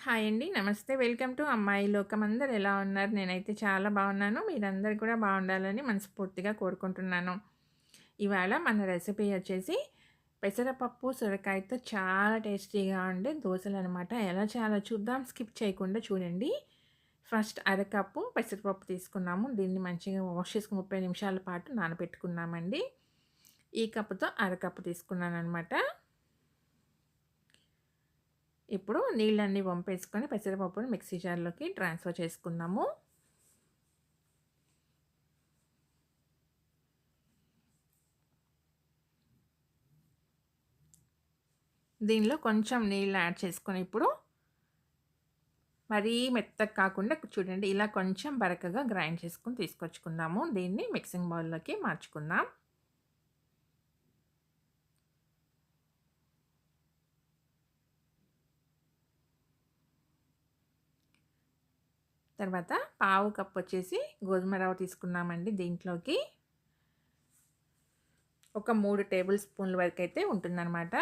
Hi అండి. నమస్తే. Welcome to అమ్మాయి లోకం. అందరు ఎలా ఉన్నారు? నేనైతే చాలా బాగున్నాను. మీరందరు కూడా బాగుండాలని మనస్ఫూర్తిగా కోరుకుంటున్నాను. ఇవాళ మన రెసిపీ వచ్చేసి పెసరపప్పు, సొరకాయతో చాలా టేస్టీగా ఉండే దోశలు అనమాట ఎలా చాలా చూద్దాం. స్కిప్ చేయకుండా చూడండి. ఫస్ట్ అరకప్పు పెసరపప్పు తీసుకున్నాము. దీన్ని మంచిగా వాష్ చేసుకుని ముప్పై నిమిషాల పాటు నానబెట్టుకున్నామండి. ఈ కప్పుతో అరకప్పు తీసుకున్నాను అనమాట ఇప్పుడు నీళ్ళన్నీ పంపేసుకొని పెసరపప్పుని మిక్సీ జార్‌లోకి ట్రాన్స్‌ఫర్ చేసుకుందాము. దీనిలో కొంచెం నీళ్ళు యాడ్ చేసుకొని ఇప్పుడు మరీ మెత్తగా కాకుండా చూడండి ఇలా కొంచెం బరకగా గ్రైండ్ చేసుకుని తీసుకొచ్చుకుందాము. దీన్ని మిక్సింగ్ బౌల్‌లోకి మార్చుకుందాం. తర్వాత పావు కప్ వచ్చేసి గోధుమ రవ్వ తీసుకున్నామండి దీంట్లోకి. ఒక మూడు టేబుల్ స్పూన్ల వరకు అయితే ఉంటుందనమాట.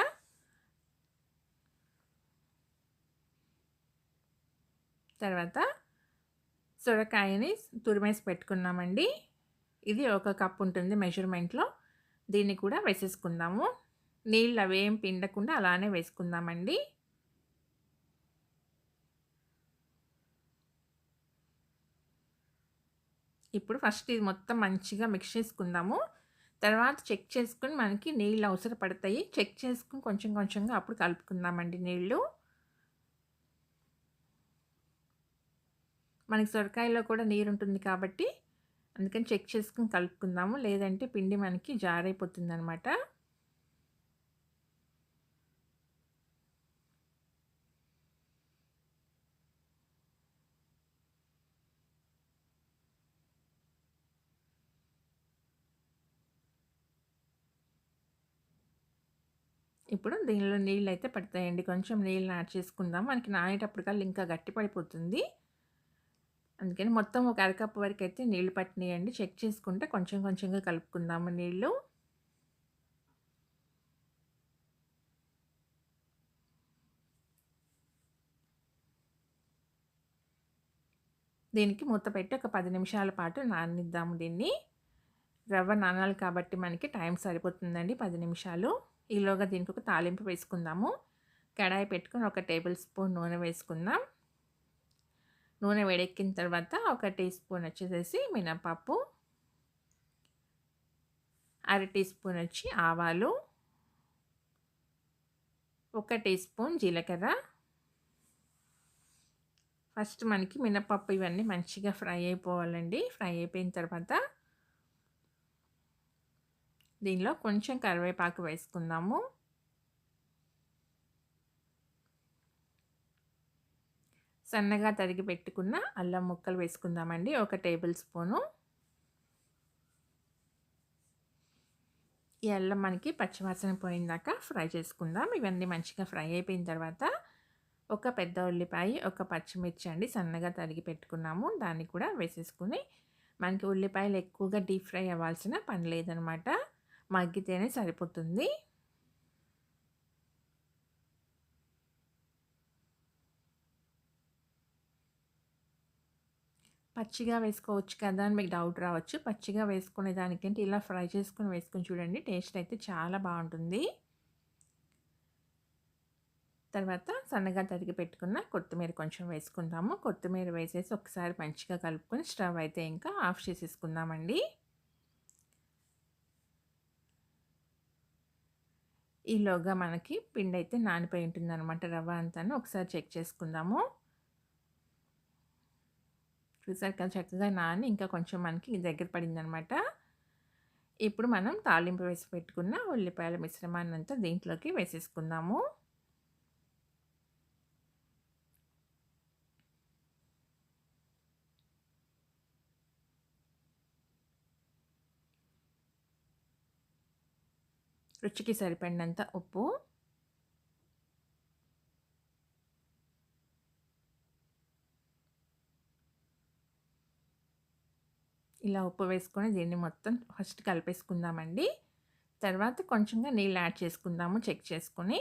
తర్వాత సొరకాయని తురిమేసి పెట్టుకున్నామండి. ఇది ఒక కప్ ఉంటుంది మెజర్‌మెంట్‌లో. దీన్ని కూడా వేసేసుకుందాము. నీళ్ళు అవేం పిండకుండా అలానే వేసుకుందామండి. ఇప్పుడు ఫస్ట్ ఇది మొత్తం మంచిగా మిక్స్ చేసుకుందాము. తర్వాత చెక్ చేసుకుని మనకి నీళ్ళు అవసరపడతాయి చెక్ చేసుకుని కొంచెం కొంచెంగా అప్పుడు కలుపుకుందామండి నీళ్ళు. మనకి సొరకాయలో కూడా నీరు ఉంటుంది కాబట్టి అందుకని చెక్ చేసుకుని కలుపుకుందాము. లేదంటే పిండి మనకి జారైపోతుందనమాట. ఇప్పుడు దీనిలో నీళ్ళు అయితే పడతాయండి. కొంచెం నీళ్ళు యాడ్ చేసుకుందాం. మనకి నానేటప్పటికల్లా ఇంకా గట్టి పడిపోతుంది. అందుకని మొత్తం ఒక అరకప్పు అయితే నీళ్ళు పట్టినాయండి. చెక్ చేసుకుంటే కొంచెం కొంచెంగా కలుపుకుందాము నీళ్ళు. దీనికి మూత పెట్టి ఒక పది నిమిషాల పాటు నానిద్దాము దీన్ని. రవ్వ నానాలి కాబట్టి మనకి టైం సరిపోతుందండి పది నిమిషాలు. ఈలోగా దీనికి ఒక తాలింపు వేసుకుందాము. కడాయి పెట్టుకొని ఒక టేబుల్ స్పూన్ నూనె వేసుకుందాం. నూనె వేడెక్కిన తర్వాత ఒక టీ స్పూన్ వచ్చేసేసి మినపప్పు. అర టీ స్పూన్ వచ్చి ఆవాలు. ఒక టీ స్పూన్ జీలకర్ర. ఫస్ట్ మనకి మినపప్పు ఇవన్నీ మంచిగా ఫ్రై అయిపోవాలండి. ఫ్రై అయిపోయిన తర్వాత దీనిలో కొంచెం కరివేపాకు వేసుకుందాము. సన్నగా తరిగి పెట్టుకున్న అల్లం ముక్కలు వేసుకుందామండి. ఒక టేబుల్ స్పూను. ఈ అల్లం మనకి పచ్చివాసన పోయిందాక ఫ్రై చేసుకుందాం. ఇవన్నీ మంచిగా ఫ్రై అయిపోయిన తర్వాత ఒక పెద్ద ఉల్లిపాయ, ఒక పచ్చిమిర్చి అండి సన్నగా తరిగి పెట్టుకున్నాము. దాన్ని కూడా వేసేసుకుని మనకి ఉల్లిపాయలు ఎక్కువగా డీప్ ఫ్రై అవ్వాల్సిన పని లేదనమాట. మగ్గితేనే సరిపోతుంది. పచ్చిగా వేసుకోవచ్చు కదా అని మీకు డౌట్ రావచ్చు. పచ్చిగా వేసుకునే దానికంటే ఇలా ఫ్రై చేసుకుని వేసుకొని చూడండి. టేస్ట్ అయితే చాలా బాగుంటుంది. తర్వాత సన్నగా తరిగి పెట్టుకున్న కొత్తిమీర కొంచెం వేసుకుందాము. కొత్తిమీర వేసేసి ఒకసారి మంచిగా కలుపుకొని స్టవ్ అయితే ఇంకా ఆఫ్ చేసేసుకుందామండి. ఈలోగా మనకి పిండి అయితే నానిపోయి ఉంటుందనమాట రవ్వ అంతాను. ఒకసారి చెక్ చేసుకుందాము. చూసారు కదా చక్కగా నాని ఇంకా కొంచెం మనకి దగ్గర పడిందనమాట. ఇప్పుడు మనం తాలింపు వేసి పెట్టుకున్న ఉల్లిపాయల మిశ్రమాన్నంతా దీంట్లోకి వేసేసుకుందాము. రుచికి సరిపడినంత ఉప్పు. ఇలా ఉప్పు వేసుకొని దీన్ని మొత్తం ఫస్ట్ కలిపేసుకుందామండి. తర్వాత కొంచెంగా నీళ్ళు యాడ్ చేసుకుందాము చెక్ చేసుకొని.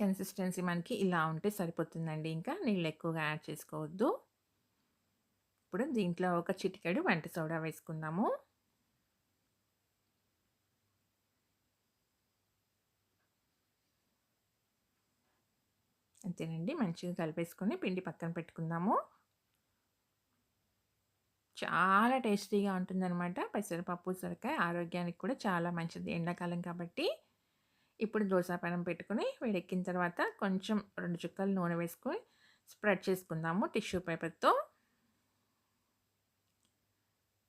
కన్సిస్టెన్సీ మనకి ఇలా ఉంటే సరిపోతుందండి. ఇంకా నీళ్ళు ఎక్కువగా యాడ్ చేసుకోవద్దు. ఇప్పుడు దీంట్లో ఒక చిటికెడు వంట సోడా వేసుకుందాము. అంతేనండి. మంచిగా కలిపేసుకొని పిండి పక్కన పెట్టుకుందాము. చాలా టేస్టీగా ఉంటుందన్నమాట. పెసరపప్పు సొరకాయ ఆరోగ్యానికి కూడా చాలా మంచిది ఎండాకాలం కాబట్టి. ఇప్పుడు దోశ పెనం పెట్టుకుని వేడెక్కిన తర్వాత కొంచెం రెండు చుక్కలు నూనె వేసుకొని స్ప్రెడ్ చేసుకుందాము టిష్యూ పేపర్తో.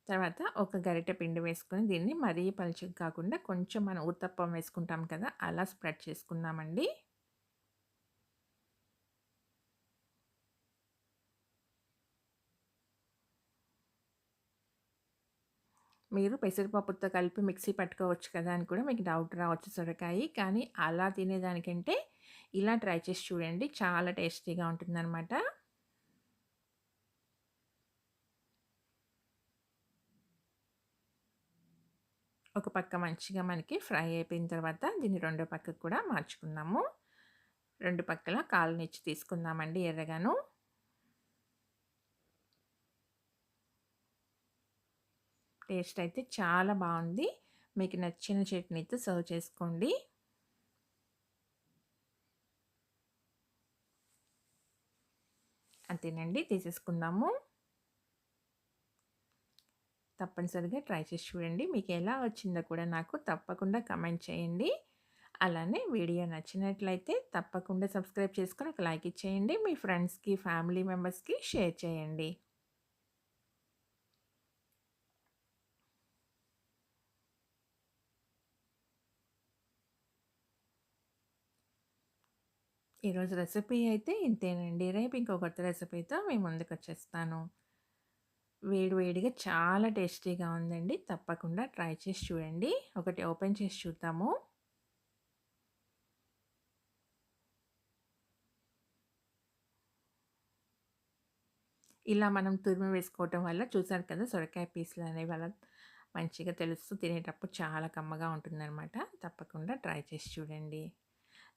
తర్వాత ఒక గరిటె పిండి వేసుకొని దీన్ని మరీ పలుచగా కాకుండా కొంచెం మనం ఉత్తప్పం వేసుకుంటాం కదా అలా స్ప్రెడ్ చేసుకుందామండి. మీరు పెసరపప్పుతో కలిపి మిక్సీ పట్టుకోవచ్చు కదా అని కూడా మీకు డౌట్ రావచ్చు సొరకాయ. కానీ అలా తినేదానికంటే ఇలా ట్రై చేసి చూడండి. చాలా టేస్టీగా ఉంటుందన్నమాట. ఒక పక్క మంచిగా మనకి ఫ్రై అయిపోయిన తర్వాత దీన్ని రెండో పక్కకు కూడా మార్చుకుందాము. రెండు పక్కల కాలునిచ్చి తీసుకుందామండి ఎర్రగాను. టేస్ట్ అయితే చాలా బాగుంది మీకు నచ్చిన చట్నీతో సర్వ్ చేసుకోండి. అంతేనండి. తీసేసుకుందాము. తప్పనిసరిగా ట్రై చేసి చూడండి. మీకు ఎలా వచ్చిందో కూడా నాకు తప్పకుండా కమెంట్ చేయండి. అలానే వీడియో నచ్చినట్లయితే తప్పకుండా సబ్స్క్రైబ్ చేసుకొని ఒక లైక్ ఇచ్చేయండి. మీ ఫ్రెండ్స్కి ఫ్యామిలీ మెంబర్స్కి షేర్ చేయండి. ఈరోజు రెసిపీ అయితే ఇంతేనండి. రేపు ఇంకో కొత్త రెసిపీతో మేము ముందుకు వచ్చేస్తాను వేడివేడిగా చాలా టేస్టీగా ఉందండి. తప్పకుండా ట్రై చేసి చూడండి. ఒకటి ఓపెన్ చేసి చూద్దాము. ఇలా మనం తురిమి వేసుకోవటం వల్ల చూసారు కదా సొరకాయ పీసులు అనేవి అలా మంచిగా తెలుస్తూ తినేటప్పుడు చాలా కమ్మగా ఉంటుందన్నమాట. తప్పకుండా ట్రై చేసి చూడండి.